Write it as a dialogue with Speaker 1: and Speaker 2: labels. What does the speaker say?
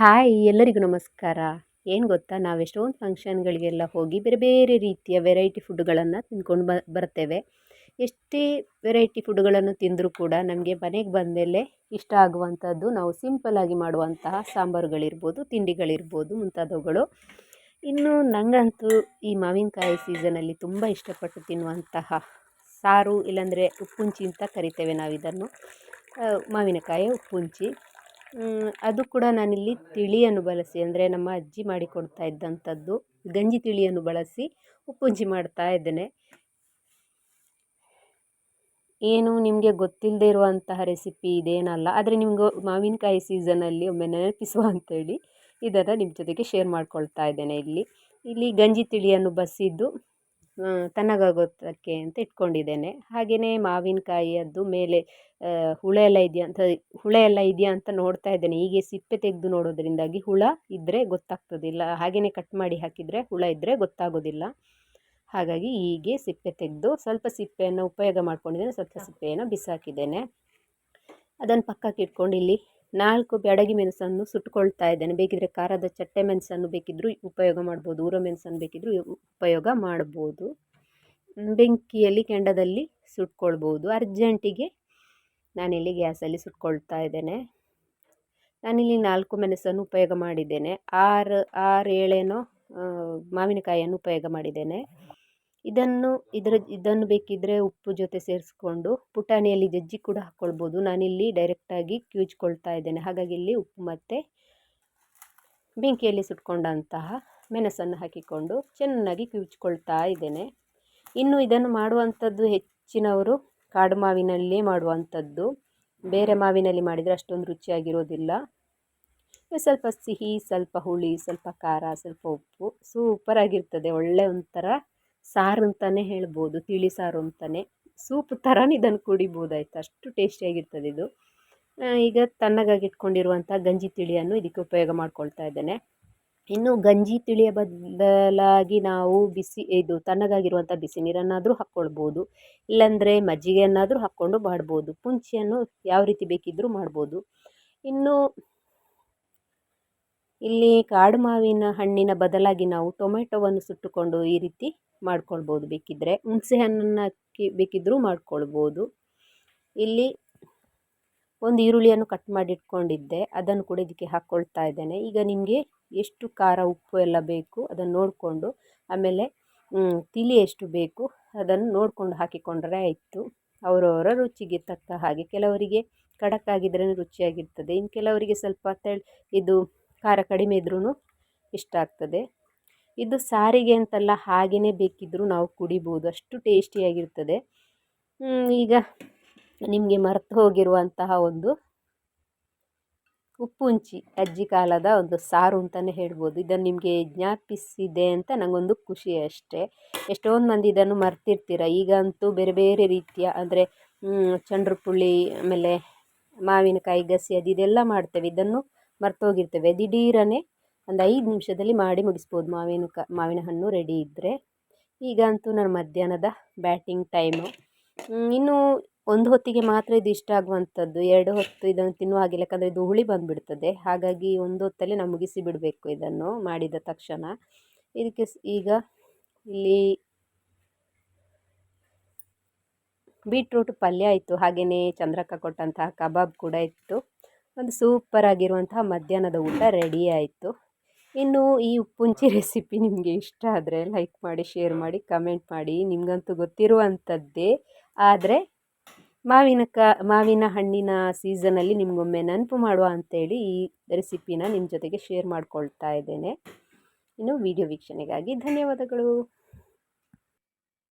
Speaker 1: Hi, ಎಲ್ಲರಿಗೂ ನಮಸ್ಕಾರ. ಏನು ಗೊತ್ತಾ ನಾವು ಎಷ್ಟೊಂದು ಫಂಕ್ಷನ್ಗಳಿಗೆಲ್ಲ ಹೋಗಿ ಬೇರೆ ಬೇರೆ ರೀತಿಯ ವೆರೈಟಿ ಫುಡ್ಗಳನ್ನು ತಿಂದ್ಕೊಂಡು ಬ, ಬರ್ತೇವೆ. ಎಷ್ಟೇ ವೆರೈಟಿ ಫುಡ್ಗಳನ್ನು ತಿಂದರೂ ಕೂಡ ನಮಗೆ ಮನೆಗೆ ಬಂದಮೇಲೆ ಇಷ್ಟ ಆಗುವಂಥದ್ದು ನಾವು ಸಿಂಪಲ್ಲಾಗಿ ಮಾಡುವಂತಹ ಸಾಂಬಾರುಗಳಿರ್ಬೋದು, ತಿಂಡಿಗಳಿರ್ಬೋದು ಮುಂತಾದವುಗಳು. ಇನ್ನು ನನಗಂತೂ ಈ ಮಾವಿನಕಾಯಿ ಸೀಸನಲ್ಲಿ ತುಂಬ ಇಷ್ಟಪಟ್ಟು ತಿನ್ನುವಂತಹ ಸಾರು ಇಲ್ಲಾಂದರೆ ಉಪ್ಪುಂಚಿ ಅಂತ ಕರಿತೇವೆ ನಾವಿದನ್ನು. ಮಾವಿನಕಾಯಿ, ಉಪ್ಪುಂಚಿ. ಅದು ಕೂಡ ನಾನಿಲ್ಲಿ ತಿಳಿಯನ್ನು ಬಳಸಿ, ಅಂದರೆ ನಮ್ಮ ಅಜ್ಜಿ ಮಾಡಿಕೊಡ್ತಾ ಇದ್ದಂಥದ್ದು ಗಂಜಿ ತಿಳಿಯನ್ನು ಬಳಸಿ ಉಪ್ಪುಂಜಿ ಮಾಡ್ತಾ ಇದ್ದೇನೆ. ಏನು ನಿಮಗೆ ಗೊತ್ತಿಲ್ಲದೆ ಇರುವಂತಹ ರೆಸಿಪಿ ಇದೇನಲ್ಲ, ಆದರೆ ನಿಮಗೂ ಮಾವಿನಕಾಯಿ ಸೀಸನಲ್ಲಿ ಒಮ್ಮೆ ನೆನಪಿಸುವ ಅಂತೇಳಿ ಇದನ್ನು ನಿಮ್ಮ ಜೊತೆಗೆ ಶೇರ್ ಮಾಡ್ಕೊಳ್ತಾ ಇದ್ದೇನೆ ಇಲ್ಲಿ. ಇಲ್ಲಿ ಗಂಜಿ ತಿಳಿಯನ್ನು ಬಸಿದ್ದು ತಣ್ಣಗಾಗೋದಕ್ಕೆ ಅಂತ ಇಟ್ಕೊಂಡಿದ್ದೇನೆ. ಹಾಗೆಯೇ ಮಾವಿನಕಾಯಿಯದ್ದು ಮೇಲೆ ಹುಳೆ ಎಲ್ಲ ಇದೆಯಾ ಅಂತ ಹುಳ ಎಲ್ಲ ಇದೆಯಾ ಅಂತ ನೋಡ್ತಾ ಇದ್ದೇನೆ. ಹೀಗೆ ಸಿಪ್ಪೆ ತೆಗೆದು ನೋಡೋದರಿಂದಾಗಿ ಹುಳ ಇದ್ದರೆ ಗೊತ್ತಾಗ್ತದಿಲ್ಲ. ಹಾಗೆಯೇ ಕಟ್ ಮಾಡಿ ಹಾಕಿದರೆ ಹುಳ ಇದ್ದರೆ ಗೊತ್ತಾಗೋದಿಲ್ಲ. ಹಾಗಾಗಿ ಹೀಗೆ ಸಿಪ್ಪೆ ತೆಗೆದು ಸ್ವಲ್ಪ ಸಿಪ್ಪೆಯನ್ನು ಉಪಯೋಗ ಮಾಡ್ಕೊಂಡಿದ್ದೇನೆ. ಸ್ವಲ್ಪ ಸಿಪ್ಪೆಯನ್ನು ಬಿಸಾಕಿದ್ದೇನೆ. ಅದನ್ನು ಪಕ್ಕಕ್ಕೆ ಇಟ್ಕೊಂಡು ಇಲ್ಲಿ ನಾಲ್ಕು ಬ್ಯಾಡಗಿ ಮೆಣಸನ್ನು ಸುಟ್ಕೊಳ್ತಾ ಇದ್ದೇನೆ. ಬೇಕಿದ್ರೆ ಖಾರದ ಚಟ್ಟೆ ಮೆಣಸನ್ನು ಬೇಕಿದ್ದರೂ ಉಪಯೋಗ ಮಾಡ್ಬೋದು. ಊರ ಮೆಣಸನ್ನು ಬೇಕಿದ್ದರೂ ಉಪಯೋಗ ಮಾಡ್ಬೋದು. ಬೆಂಕಿಯಲ್ಲಿ, ಕೆಂಡದಲ್ಲಿ ಸುಟ್ಕೊಳ್ಬೋದು. ಅರ್ಜೆಂಟಿಗೆ ನಾನಿಲ್ಲಿ ಗ್ಯಾಸಲ್ಲಿ ಸುಟ್ಕೊಳ್ತಾ ಇದ್ದೇನೆ. ನಾನಿಲ್ಲಿ ನಾಲ್ಕು ಮೆಣಸನ್ನು ಉಪಯೋಗ ಮಾಡಿದ್ದೇನೆ. ಆರು ಆರು ಏಳೇನೋ ಮಾವಿನಕಾಯಿಯನ್ನು ಉಪಯೋಗ ಮಾಡಿದ್ದೇನೆ. ಇದನ್ನು, ಇದರ, ಇದನ್ನು ಬೇಕಿದ್ದರೆ ಉಪ್ಪು ಜೊತೆ ಸೇರಿಸ್ಕೊಂಡು ಪುಟಾಣಿಯಲ್ಲಿ ಜಜ್ಜಿ ಕೂಡ ಹಾಕ್ಕೊಳ್ಬೋದು ನಾನಿಲ್ಲಿ ಡೈರೆಕ್ಟಾಗಿ ಕ್ಯೂಚ್ಕೊಳ್ತಾ ಇದ್ದೇನೆ. ಹಾಗಾಗಿ ಇಲ್ಲಿ ಉಪ್ಪು ಮತ್ತು ಬೆಂಕಿಯಲ್ಲಿ ಸುಟ್ಕೊಂಡಂತಹ ಮೆಣಸನ್ನು ಹಾಕಿಕೊಂಡು ಚೆನ್ನಾಗಿ ಕಿವುಚ್ಕೊಳ್ತಾ ಇದ್ದೇನೆ. ಇನ್ನು ಇದನ್ನು ಮಾಡುವಂಥದ್ದು ಹೆಚ್ಚಿನವರು ಕಾಡು ಮಾವಿನಲ್ಲೇ ಮಾಡುವಂಥದ್ದು. ಬೇರೆ ಮಾವಿನಲ್ಲಿ ಮಾಡಿದರೆ ಅಷ್ಟೊಂದು ರುಚಿಯಾಗಿರೋದಿಲ್ಲ. ಸ್ವಲ್ಪ ಸಿಹಿ, ಸ್ವಲ್ಪ ಹುಳಿ, ಸ್ವಲ್ಪ ಖಾರ, ಸ್ವಲ್ಪ ಉಪ್ಪು. ಸೂಪರಾಗಿರ್ತದೆ. ಒಳ್ಳೆ ಒಂಥರ ಸಾರು ಅಂತಲೇ ಹೇಳ್ಬೋದು, ತಿಳಿ ಸಾರು ಅಂತಲೇ ಸೂಪ್ ಥರನೇ ಇದನ್ನು ಕುಡಿಬೋದಾಯ್ತು ಅಷ್ಟು ಟೇಸ್ಟಿಯಾಗಿರ್ತದೆ ಇದು. ಈಗ ತಣ್ಣಗಾಗಿ ಇಟ್ಕೊಂಡಿರುವಂಥ ಗಂಜಿ ತಿಳಿಯನ್ನು ಇದಕ್ಕೆ ಉಪಯೋಗ ಮಾಡ್ಕೊಳ್ತಾ ಇದ್ದೇನೆ. ಇನ್ನು ಗಂಜಿ ತಿಳಿಯ ಬದಲಾಗಿ ನಾವು ಬಿಸಿ, ಇದು ತಣ್ಣಗಾಗಿರುವಂಥ ಬಿಸಿ ನೀರನ್ನಾದರೂ ಹಾಕ್ಕೊಳ್ಬೋದು. ಇಲ್ಲಾಂದರೆ ಮಜ್ಜಿಗೆಯನ್ನಾದರೂ ಹಾಕ್ಕೊಂಡು ಮಾಡ್ಬೋದು. ಪುಂಚಿಯನ್ನು ಯಾವ ರೀತಿ ಬೇಕಿದ್ದರೂ ಮಾಡ್ಬೋದು. ಇನ್ನು ಇಲ್ಲಿ ಕಾಡು ಮಾವಿನ ಹಣ್ಣಿನ ಬದಲಾಗಿ ನಾವು ಟೊಮೆಟೊವನ್ನು ಸುಟ್ಟುಕೊಂಡು ಈ ರೀತಿ ಮಾಡ್ಕೊಳ್ಬೋದು. ಬೇಕಿದ್ದರೆ ಹುಣಸೆ ಹಣ್ಣನ್ನು ಹಾಕಿ ಬೇಕಿದ್ದರೂ ಮಾಡ್ಕೊಳ್ಬೋದು. ಇಲ್ಲಿ ಒಂದು ಈರುಳ್ಳಿಯನ್ನು ಕಟ್ ಮಾಡಿ ಇಟ್ಕೊಂಡಿದ್ದೆ ಅದನ್ನು ಕೂಡ ಇದಕ್ಕೆ ಹಾಕ್ಕೊಳ್ತಾ ಇದ್ದೇನೆ. ಈಗ ನಿಮಗೆ ಎಷ್ಟು ಖಾರ ಉಪ್ಪು ಎಲ್ಲ ಬೇಕು ಅದನ್ನು ನೋಡಿಕೊಂಡು, ಆಮೇಲೆ ತಿಳಿ ಎಷ್ಟು ಬೇಕು ಅದನ್ನು ನೋಡಿಕೊಂಡು ಹಾಕಿಕೊಂಡರೆ ಆಯಿತು. ಅವರವರ ರುಚಿಗೆ ತಕ್ಕ ಹಾಗೆ. ಕೆಲವರಿಗೆ ಖಡಕ್ಕಾಗಿದ್ರೇ ರುಚಿಯಾಗಿರ್ತದೆ. ಇನ್ನು ಕೆಲವರಿಗೆ ಸ್ವಲ್ಪ ತೆಳ್, ಇದು ಖಾರ ಕಡಿಮೆ ಇದ್ರೂ ಇಷ್ಟ ಆಗ್ತದೆ. ಇದು ಸಾರಿಗೆ ಅಂತಲ್ಲ ಹಾಗೆಯೇ ಬೇಕಿದ್ದರೂ ನಾವು ಕುಡಿಬೋದು. ಅಷ್ಟು ಟೇಸ್ಟಿಯಾಗಿರ್ತದೆ. ಈಗ ನಿಮಗೆ ಮರೆತು ಹೋಗಿರುವಂತಹ ಒಂದು ಉಪ್ಪುಂಚಿ ಅಜ್ಜಿ ಕಾಲದ ಒಂದು ಸಾರು ಅಂತಲೇ ಹೇಳ್ಬೋದು. ಇದನ್ನು ನಿಮಗೆ ಜ್ಞಾಪಿಸಿದೆ ಅಂತ ನನಗೊಂದು ಖುಷಿ ಅಷ್ಟೇ. ಎಷ್ಟೊಂದು ಮಂದಿ ಇದನ್ನು ಮರ್ತಿರ್ತೀರ? ಈಗಂತೂ ಬೇರೆ ಬೇರೆ ರೀತಿಯ ಅಂದರೆ ಚಂಡ್ರ ಪುಳಿ ಆಮೇಲೆ ಮಾವಿನಕಾಯಿ ಗಸಿ ಅದು ಇದೆಲ್ಲ ಮಾಡ್ತೇವೆ. ಇದನ್ನು ಮರ್ತೋಗಿರ್ತೇವೆ. ದಿಢೀರನೆ ಒಂದು ಐದು ನಿಮಿಷದಲ್ಲಿ ಮಾಡಿ ಮುಗಿಸ್ಬೋದು. ಮಾವಿನ ಕ, ಮಾವಿನ ಹಣ್ಣು ರೆಡಿ ಇದ್ದರೆ ಈಗ ಅಂತೂ ನನ್ನ ಮಧ್ಯಾಹ್ನದ ಬ್ಯಾಟಿಂಗ್ ಟೈಮು ಇನ್ನೂ ಒಂದು ಹೊತ್ತಿಗೆ ಮಾತ್ರ ಇದು ಇಷ್ಟ ಆಗುವಂಥದ್ದು. ಎರಡು ಹೊತ್ತು ಇದನ್ನು ತಿನ್ನುವ ಹಾಗಿಲ್ಲ ಯಾಕಂದರೆ ಇದು ಹುಳಿ ಬಂದುಬಿಡ್ತದೆ. ಹಾಗಾಗಿ ಒಂದು ಹೊತ್ತಲ್ಲಿ ನಾವು ಮುಗಿಸಿ ಬಿಡಬೇಕು ಇದನ್ನು ಮಾಡಿದ ತಕ್ಷಣ. ಇದಕ್ಕೆ ಈಗ ಇಲ್ಲಿ ಬೀಟ್ರೂಟ್ ಪಲ್ಯ ಇತ್ತು ಹಾಗೆಯೇ ಚಂದ್ರಕ್ಕ ಕೊಟ್ಟಂತಹ ಕಬಾಬ್ ಕೂಡ ಇತ್ತು. ಒಂದು ಸೂಪರ್ ಆಗಿರುವಂತಹ ಮಧ್ಯಾಹ್ನದ ಊಟ ರೆಡಿ ಆಯಿತು. ಇನ್ನು ಈ ಉಪ್ಪುಂಚಿ ರೆಸಿಪಿ ನಿಮಗೆ ಇಷ್ಟ ಆದರೆ ಲೈಕ್ ಮಾಡಿ ಶೇರ್ ಮಾಡಿ ಕಮೆಂಟ್ ಮಾಡಿ. ನಿಮಗಂತೂ ಗೊತ್ತಿರುವಂಥದ್ದೇ ಆದರೆ ಮಾವಿನ ಕ ಮಾವಿನ ಹಣ್ಣಿನ ಸೀಸನಲ್ಲಿ ನಿಮಗೊಮ್ಮೆ ನೆನಪು ಮಾಡುವ ಅಂಥೇಳಿ ಈ ರೆಸಿಪಿನ ನಿಮ್ಮ ಜೊತೆಗೆ ಶೇರ್ ಮಾಡ್ಕೊಳ್ತಾ ಇದ್ದೇನೆ. ಇನ್ನು ವಿಡಿಯೋ ವೀಕ್ಷಣೆಗಾಗಿ ಧನ್ಯವಾದಗಳು.